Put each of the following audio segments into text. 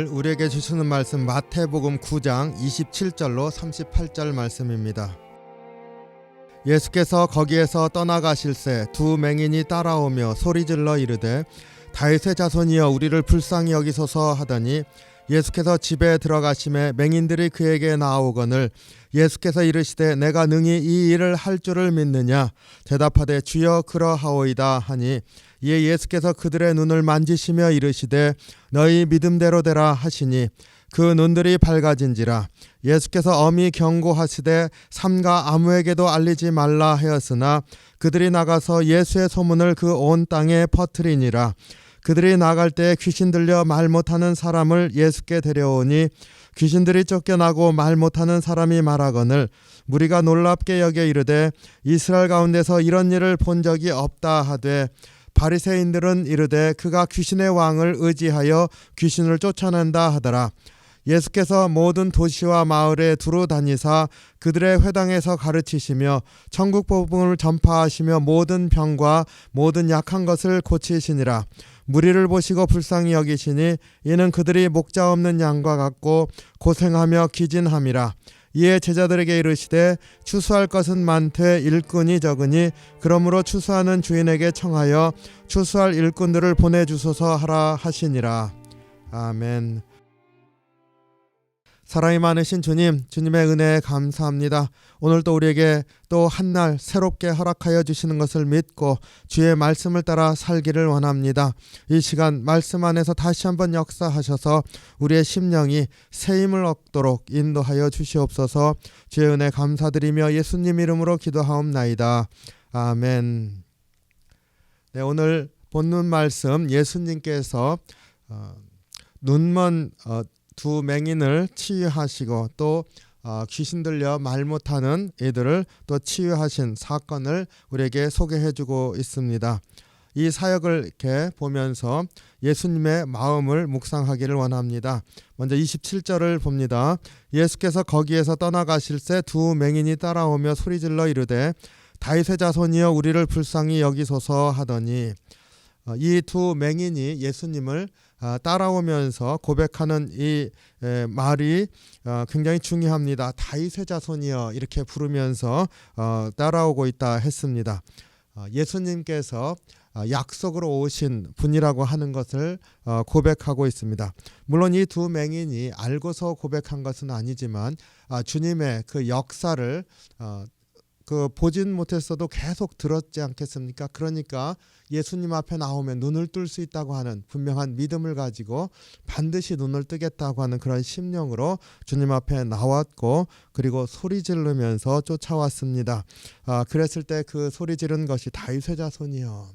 오늘 우리에게 주시는 말씀 마태복음 9장 27절로 38절 말씀입니다. 예수께서 거기에서 떠나가실새 두 맹인이 따라오며 소리질러 이르되 다윗의 자손이여 우리를 불쌍히 여기소서 하더니 예수께서 집에 들어가심에 맹인들이 그에게 나오거늘 예수께서 이르시되 내가 능히 이 일을 할 줄을 믿느냐 대답하되 주여 그러하오이다 하니 이에 예수께서 그들의 눈을 만지시며 이르시되 너희 믿음대로 되라 하시니 그 눈들이 밝아진지라. 예수께서 엄히 경고하시되 삼가 아무에게도 알리지 말라 하였으나 그들이 나가서 예수의 소문을 그 온 땅에 퍼뜨리니라. 그들이 나갈 때 귀신 들려 말 못하는 사람을 예수께 데려오니 귀신들이 쫓겨나고 말 못하는 사람이 말하거늘 무리가 놀랍게 여겨 이르되 이스라엘 가운데서 이런 일을 본 적이 없다 하되 바리새인들은 이르되 그가 귀신의 왕을 의지하여 귀신을 쫓아낸다 하더라. 예수께서 모든 도시와 마을에 두루 다니사 그들의 회당에서 가르치시며 천국 복음을 전파하시며 모든 병과 모든 약한 것을 고치시니라. 무리를 보시고 불쌍히 여기시니 이는 그들이 목자 없는 양과 같고 고생하며 기진함이라 이에 제자들에게 이르시되 추수할 것은 많되 일꾼이 적으니 그러므로 추수하는 주인에게 청하여 추수할 일꾼들을 보내주소서 하라 하시니라. 아멘 사랑이 많으신 주님, 주님의 은혜에 감사합니다. 오늘도 우리에게 또 한 날 새롭게 허락하여 주시는 것을 믿고 주의 말씀을 따라 살기를 원합니다. 이 시간 말씀 안에서 다시 한번 역사하셔서 우리의 심령이 새 힘을 얻도록 인도하여 주시옵소서. 주의 은혜 감사드리며 예수님 이름으로 기도하옵나이다. 아멘. 네, 오늘 본문 말씀 예수님께서 어, 눈먼 어, 두 맹인을 치유하시고 또 어, 귀신 들려 말 못하는 이들을 또 치유하신 사건을 우리에게 소개해주고 있습니다. 이 사역을 이렇게 보면서 예수님의 마음을 묵상하기를 원합니다. 먼저 27절을 봅니다. 예수께서 거기에서 떠나가실새 두 맹인이 따라오며 소리질러 이르되 다윗의 자손이여 우리를 불쌍히 여기소서 하더니 어, 이두 맹인이 예수님을 아, 따라오면서 고백하는 이 말이 어, 굉장히 중요합니다. 다윗의 자손이여 이렇게 부르면서 어, 따라오고 있다 했습니다. 예수님께서 약속으로 오신 분이라고 하는 것을 고백하고 있습니다. 물론 이 두 맹인이 알고서 고백한 것은 아니지만 아, 주님의 그 역사를 그 보진 못했어도 계속 들었지 않겠습니까? 그러니까 예수님 앞에 나오면 눈을 뜰 수 있다고 하는 분명한 믿음을 가지고 반드시 눈을 뜨겠다고 하는 그런 심령으로 주님 앞에 나왔고 그리고 소리 지르면서 쫓아왔습니다. 아, 그랬을 때 그 소리 지른 것이 다윗의 자손이요.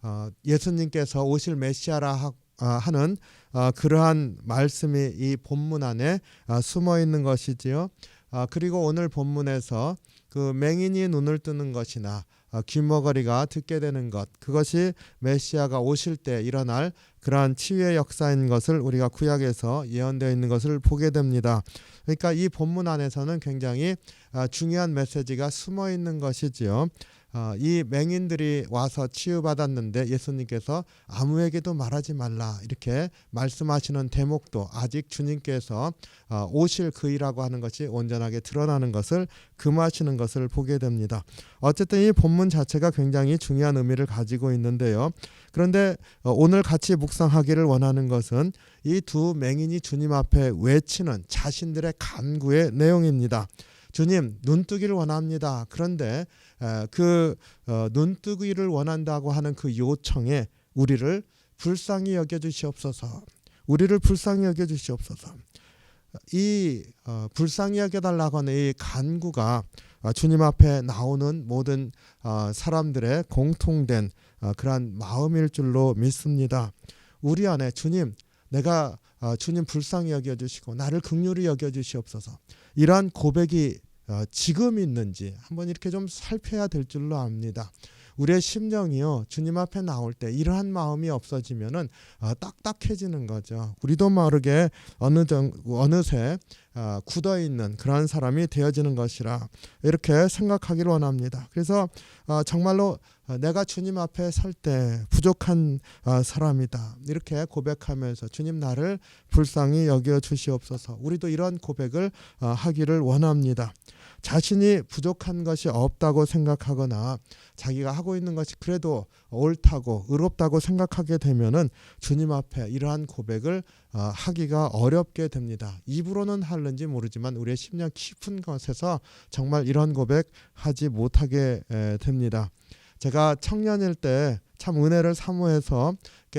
아, 예수님께서 오실 메시아라 하, 아, 하는 아, 그러한 말씀이 이 본문 안에 아, 숨어 있는 것이지요. 아, 그리고 오늘 본문에서 그 맹인이 눈을 뜨는 것이나 아, 귀머거리가 듣게 되는 것 그것이 메시아가 오실 때 일어날 그러한 치유의 역사인 것을 우리가 구약에서 예언되어 있는 것을 보게 됩니다. 그러니까 이 본문 안에서는 굉장히 아, 중요한 메시지가 숨어 있는 것이지요. 어, 이 맹인들이 와서 치유받았는데 예수님께서 아무에게도 말하지 말라 이렇게 말씀하시는 대목도 아직 주님께서 어, 오실 그이라고 하는 것이 온전하게 드러나는 것을 금하시는 것을 보게 됩니다. 어쨌든 이 본문 자체가 굉장히 중요한 의미를 가지고 있는데요. 그런데 어, 오늘 같이 묵상하기를 원하는 것은 이 두 맹인이 주님 앞에 외치는 자신들의 간구의 내용입니다. 주님 눈 뜨기를 원합니다. 그런데 그 어, 눈뜨기를 원한다고 하는 그 요청에 우리를 불쌍히 여겨 주시옵소서. 우리를 불쌍히 여겨 주시옵소서. 이 어, 불쌍히 여겨 달라고 하는 이 간구가 어, 주님 앞에 나오는 모든 사람들의 공통된 그러한 마음일 줄로 믿습니다. 우리 안에 주님 내가 주님 불쌍히 여겨 주시고 나를 극률히 여겨 주시옵소서. 이러한 고백이 어, 지금 있는지 한번 이렇게 좀 살펴야 될 줄로 압니다. 우리의 심령이요 주님 앞에 나올 때 이러한 마음이 없어지면은 어, 딱딱해지는 거죠. 우리도 모르게 어느 정 어느새 어, 굳어 있는 그러한 사람이 되어지는 것이라 이렇게 생각하기를 원합니다. 그래서 어, 정말로 어, 내가 주님 앞에 설 때 부족한 어, 사람이다. 이렇게 고백하면서 주님 나를 불쌍히 여겨 주시옵소서. 우리도 이런 고백을 어, 하기를 원합니다. 자신이 부족한 것이 없다고 생각하거나 자기가 하고 있는 것이 그래도 옳다고 의롭다고 생각하게 되면은 주님 앞에 이러한 고백을 어, 하기가 어렵게 됩니다. 입으로는 하는지 모르지만 우리의 심령 깊은 것에서 정말 이런 고백 하지 못하게 에, 됩니다. 제가 청년일 때 참 은혜를 사모해서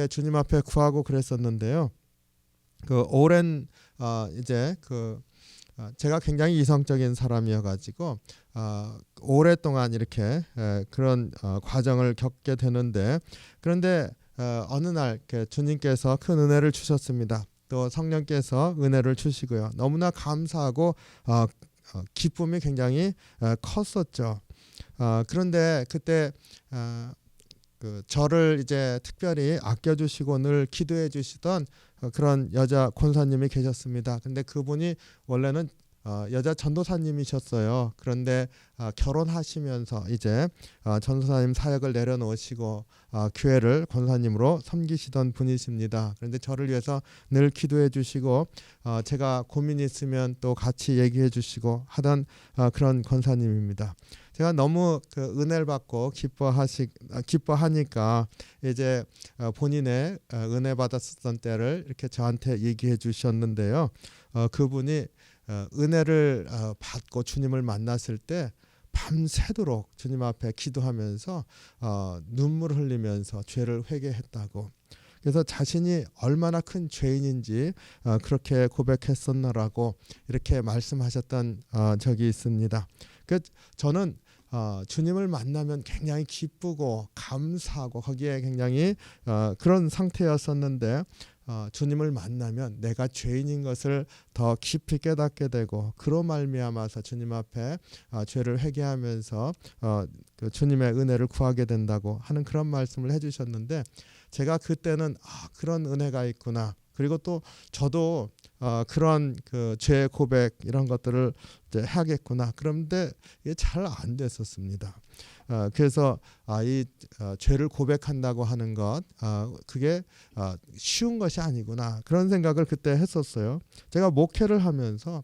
주님 앞에 구하고 그랬었는데요. 그 오랜 어, 이제 그 어, 제가 굉장히 이성적인 사람이어 가지고 어, 오랫동안 이렇게 에, 그런 어, 과정을 겪게 되는데 그런데 어, 어느 날 주님께서 큰 은혜를 주셨습니다. 또 성령께서 은혜를 주시고요. 너무나 감사하고 어, 어, 기쁨이 굉장히 어, 컸었죠. 어, 그런데 그때 어, 그 저를 이제 특별히 아껴주시고 늘 기도해 주시던 어, 그런 여자 권사님이 계셨습니다. 근데 그분이 원래는 어, 여자 전도사님이셨어요. 그런데 어, 결혼하시면서 이제 어, 전도사님 사역을 내려놓으시고 어, 교회를 권사님으로 섬기시던 분이십니다. 그런데 저를 위해서 늘 기도해 주시고 어, 제가 고민 있으면 또 같이 얘기해 주시고 하던 어, 그런 권사님입니다. 제가 너무 그 은혜를 받고 기뻐하시 아, 기뻐하니까 이제 어, 본인의 어, 은혜 받았었던 때를 이렇게 저한테 얘기해 주셨는데요. 어, 그분이 어, 은혜를 어, 받고 주님을 만났을 때 밤새도록 주님 앞에 기도하면서 어, 눈물 흘리면서 죄를 회개했다고. 그래서 자신이 얼마나 큰 죄인인지 어, 그렇게 고백했었나라고 이렇게 말씀하셨던 어, 적이 있습니다. 그 저는 어, 주님을 만나면 굉장히 기쁘고 감사하고 거기에 굉장히 어, 그런 상태였었는데 어, 주님을 만나면 내가 죄인인 것을 더 깊이 깨닫게 되고 그로 말미암아서 주님 앞에 어, 죄를 회개하면서 어, 그 주님의 은혜를 구하게 된다고 하는 그런 말씀을 해주셨는데 제가 그때는 아, 그런 은혜가 있구나. 그리고 또 저도 어, 그런 그 죄 고백 이런 것들을 이제 해야겠구나. 그런데 이게 잘 안 됐었습니다. 어, 그래서 아, 이 어, 죄를 고백한다고 하는 것, 어, 그게 어, 쉬운 것이 아니구나 그런 생각을 그때 했었어요. 제가 목회를 하면서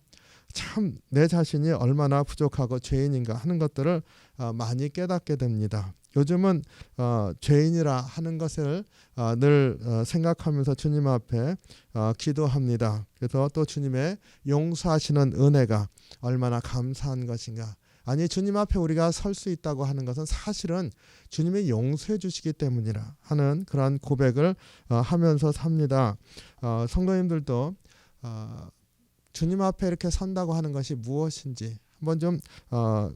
참 내 자신이 얼마나 부족하고 죄인인가 하는 것들을 어, 많이 깨닫게 됩니다. 요즘은 어, 죄인이라 하는 것을 어, 늘 어, 생각하면서 주님 앞에 어, 기도합니다. 그래서 또 주님의 용서하시는 은혜가 얼마나 감사한 것인가. 아니 주님 앞에 우리가 설 수 있다고 하는 것은 사실은 주님이 용서해 주시기 때문이라 하는 그러한 고백을 어, 하면서 삽니다. 어, 성도님들도 어, 주님 앞에 이렇게 선다고 하는 것이 무엇인지 한번 좀 어,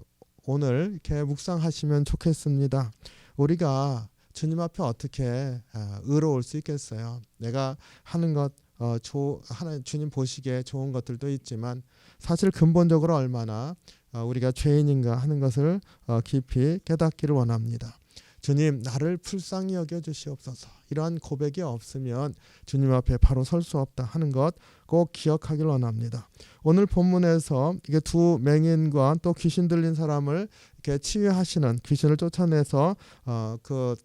오늘 이렇게 묵상하시면 좋겠습니다. 우리가 주님 앞에 어떻게 어, 의로울 수 있겠어요? 내가 하는 것 어, 조, 하나 주님 보시기에 좋은 것들도 있지만 사실 근본적으로 얼마나 어, 우리가 죄인인가 하는 것을 어, 깊이 깨닫기를 원합니다. 주님 나를 불쌍히 여겨 주시옵소서. 이러한 고백이 없으면 주님 앞에 바로 설 수 없다 하는 것 꼭 기억하길 원합니다. 오늘 본문에서 이게 두 맹인과 또 귀신 들린 사람을 이렇게 치유하시는 귀신을 쫓아내서 어, 그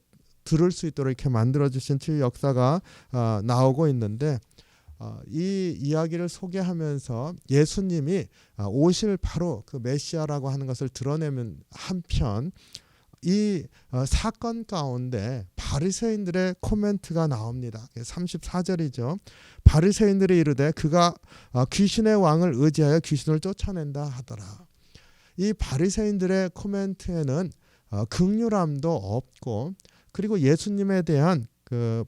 들을 수 있도록 이렇게 만들어 주신 치유 역사가 어, 나오고 있는데 어, 이 이야기를 소개하면서 예수님이 어, 오실 바로 그 메시아라고 하는 것을 드러내면 한편 이 어, 사건 가운데 바리새인들의 코멘트가 나옵니다. 34절이죠. 바리새인들이 이르되 그가 어, 귀신의 왕을 의지하여 귀신을 쫓아낸다 하더라. 이 바리새인들의 코멘트에는 어, 극률함도 없고 그리고 예수님에 대한 그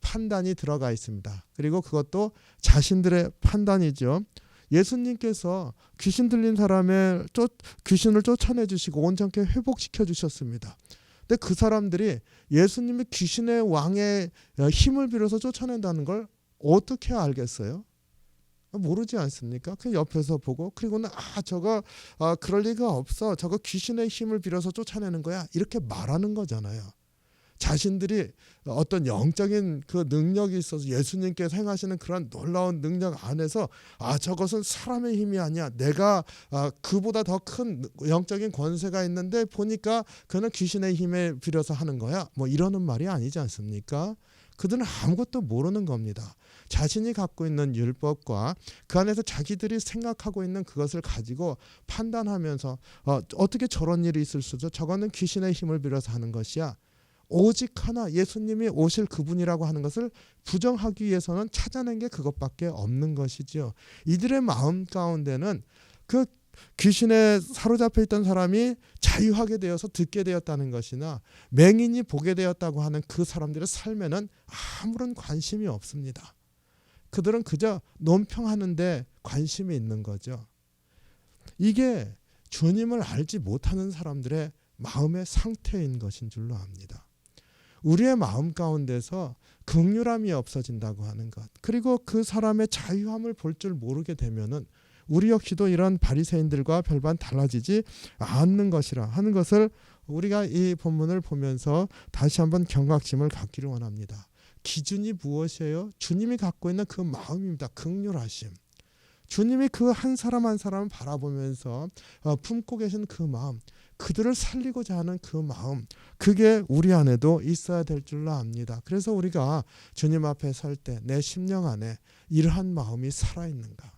판단이 들어가 있습니다. 그리고 그것도 자신들의 판단이죠. 예수님께서 귀신 들린 사람의 쫓, 귀신을 쫓아내 주시고 온전케 회복시켜 주셨습니다. 근데 그 사람들이 예수님이 귀신의 왕의 힘을 빌어서 쫓아낸다는 걸 어떻게 알겠어요? 모르지 않습니까? 그 옆에서 보고 그리고는 아 저거 아, 그럴 리가 없어 저거 귀신의 힘을 빌어서 쫓아내는 거야 이렇게 말하는 거잖아요. 자신들이 어떤 영적인 그 능력이 있어서 예수님께서 행하시는 그런 놀라운 능력 안에서 아 저것은 사람의 힘이 아니야 내가 아, 그보다 더 큰 영적인 권세가 있는데 보니까 그는 귀신의 힘에 빌어서 하는 거야 뭐 이러는 말이 아니지 않습니까? 그들은 아무것도 모르는 겁니다. 자신이 갖고 있는 율법과 그 안에서 자기들이 생각하고 있는 그것을 가지고 판단하면서 어, 어떻게 저런 일이 있을 수도 저거는 귀신의 힘을 빌어서 하는 것이야. 오직 하나 예수님이 오실 그분이라고 하는 것을 부정하기 위해서는 찾아낸 게 그것밖에 없는 것이지요. 이들의 마음 가운데는 그 귀신에 사로잡혀 있던 사람이 자유하게 되어서 듣게 되었다는 것이나 맹인이 보게 되었다고 하는 그 사람들의 삶에는 아무런 관심이 없습니다. 그들은 그저 논평하는데 관심이 있는 거죠. 이게 주님을 알지 못하는 사람들의 마음의 상태인 것인 줄로 압니다. 우리의 마음 가운데서 극률함이 없어진다고 하는 것 그리고 그 사람의 자유함을 볼 줄 모르게 되면은 우리 역시도 이런 바리새인들과 별반 달라지지 않는 것이라 하는 것을 우리가 이 본문을 보면서 다시 한번 경각심을 갖기를 원합니다. 기준이 무엇이에요? 주님이 갖고 있는 그 마음입니다. 극률하심. 주님이 그 한 사람 한 사람을 바라보면서 어, 품고 계신 그 마음, 그들을 살리고자 하는 그 마음, 그게 우리 안에도 있어야 될 줄로 압니다. 그래서 우리가 주님 앞에 설 때 내 심령 안에 이러한 마음이 살아 있는가?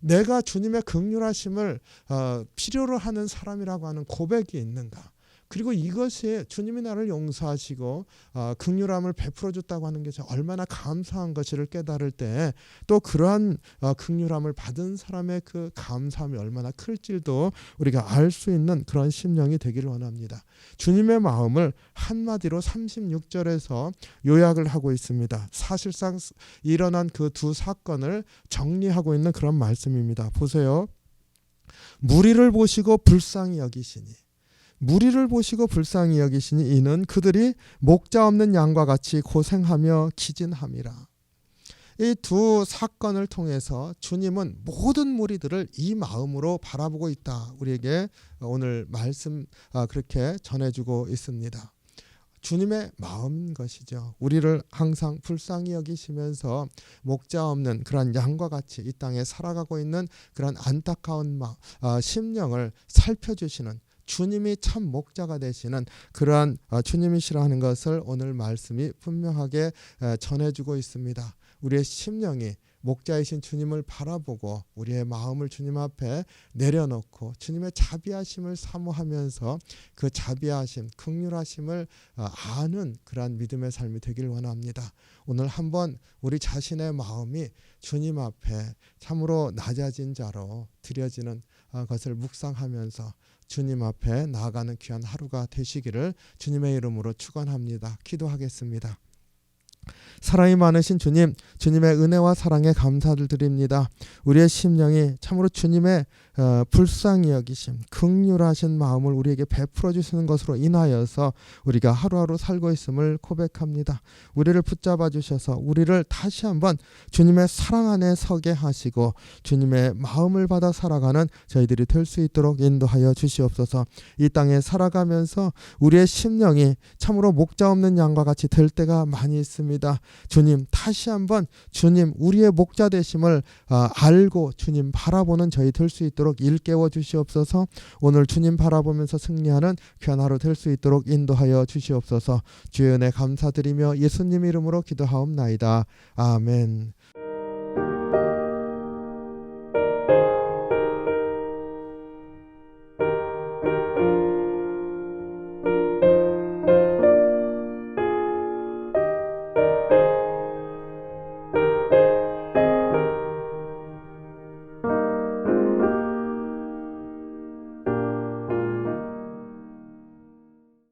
내가 주님의 극률하심을 어, 필요로 하는 사람이라고 하는 고백이 있는가? 그리고 이것이 주님이 나를 용서하시고 어, 극률함을 베풀어 줬다고 하는 게 얼마나 감사한 것을 깨달을 때 또 그러한 어, 극률함을 받은 사람의 그 감사함이 얼마나 클지도 우리가 알 수 있는 그런 심령이 되기를 원합니다. 주님의 마음을 한마디로 36절에서 요약을 하고 있습니다. 사실상 일어난 그 두 사건을 정리하고 있는 그런 말씀입니다. 보세요. 무리를 보시고 불쌍히 여기시니 무리를 보시고 불쌍히 여기시니 이는 그들이 목자 없는 양과 같이 고생하며 기진함이라. 이 두 사건을 통해서 주님은 모든 무리들을 이 마음으로 바라보고 있다. 우리에게 오늘 말씀 아, 그렇게 전해주고 있습니다. 주님의 마음인 것이죠. 우리를 항상 불쌍히 여기시면서 목자 없는 그런 양과 같이 이 땅에 살아가고 있는 그런 안타까운 마, 아, 심령을 살펴주시는 주님이 참 목자가 되시는 그러한 어, 주님이시라 하는 것을 오늘 말씀이 분명하게 전해주고 있습니다. 우리의 심령이 목자이신 주님을 바라보고 우리의 마음을 주님 앞에 내려놓고 주님의 자비하심을 사모하면서 그 자비하심, 극률하심을 어, 아는 그러한 믿음의 삶이 되길 원합니다. 오늘 한번 우리 자신의 마음이 주님 앞에 참으로 낮아진 자로 드려지는 어, 것을 묵상하면서 주님 앞에 나아가는 귀한 하루가 되시기를 주님의 이름으로 축원합니다. 기도하겠습니다. 사랑이 많으신 주님, 주님의 은혜와 사랑에 감사를 드립니다. 우리의 심령이 참으로 주님의 어, 불쌍히 여기심, 극률하신 마음을 우리에게 베풀어 주시는 것으로 인하여서 우리가 하루하루 살고 있음을 고백합니다. 우리를 붙잡아 주셔서 우리를 다시 한번 주님의 사랑 안에 서게 하시고 주님의 마음을 받아 살아가는 저희들이 될 수 있도록 인도하여 주시옵소서. 이 땅에 살아가면서 우리의 심령이 참으로 목자 없는 양과 같이 될 때가 많이 있습니다. 주님 다시 한번 주님 우리의 목자 되심을 어, 알고 주님 바라보는 저희 될 수 있도록 있도록 일깨워 주시옵소서. 오늘 주님 바라보면서 승리하는 귀한 하루 될 수 있도록 인도하여 주시옵소서. 주의 은혜 감사드리며 예수님 이름으로 기도하옵나이다. 아멘.